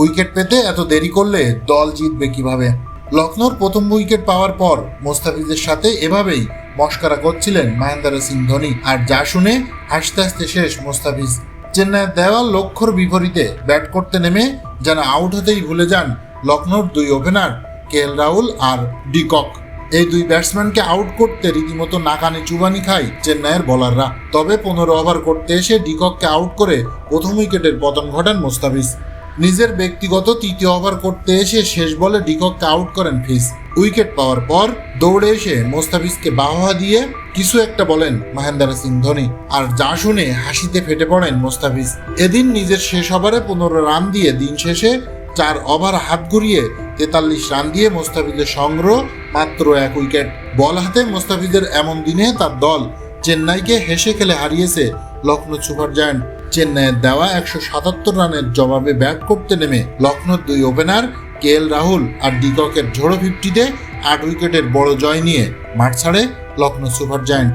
Wicket পেতে এত দেরি করলে দল জিতবে কীভাবে? লখনৌর প্রথম উইকেট পাওয়ার পর মোস্তাফিজের সাথে এভাবেই মস্কারা করছিলেন মহেন্দ্র সিং ধোনি। আর যা শুনে হাসতে হাসতে শেষ মোস্তাফিজ। চেন্নাইয়ের দেওয়াল লক্ষ্যর বিপরীতে ব্যাট করতে নেমে যেন আউট হতেই ভুলে যান লখনৌর দুই ওপেনার কে এল রাহুল আর ডিকক এই দুই ব্যাটসম্যানকে আউট করতে রীতিমতো নাকানি চুবানি খায় চেন্নাইয়ের বোলাররা তবে পনেরো ওভার করতে এসে ডিকককে আউট করে প্রথম উইকেটের পতন ঘটান মোস্তাফিজ। নিজের ব্যক্তিগত তৃতীয় ওভার করতে এসে শেষ বলে ডিকককে আউট করেন ফিস। উইকেট পাওয়ার পর দৌড়ে এসে মোস্তাফিজকে বাহবা দিয়ে কিছু একটা বলেন মহেন্দ্র সিং ধোনি। আর যা শুনে হাসিতে ফেটে পড়েন মোস্তাফিজ। এদিন নিজের শেষ ওভারে পনেরো রান দিয়ে দিন শেষে চার ওভার হাত ঘুরিয়ে তেতাল্লিশ রান দিয়ে মোস্তাফিজের সংগ্রহ মাত্র এক উইকেট। বল হাতে মোস্তাফিজের এমন দিনে তার দল চেন্নাইকে হেসে খেলে হারিয়েছে লখনৌ সুপার জায়ান্ট। চেন্নাইয়ের দেওয়া একশো সাতাত্তর রানের জবাবে ব্যাট করতে নেমে লখনৌর দুই ওপেনার কে এল রাহুল আর ডিককের ঝোড়ো ফিফটিতে আট উইকেটের বড় জয় নিয়ে মাঠ ছাড়ে লখনৌ সুপার জায়ান্ট।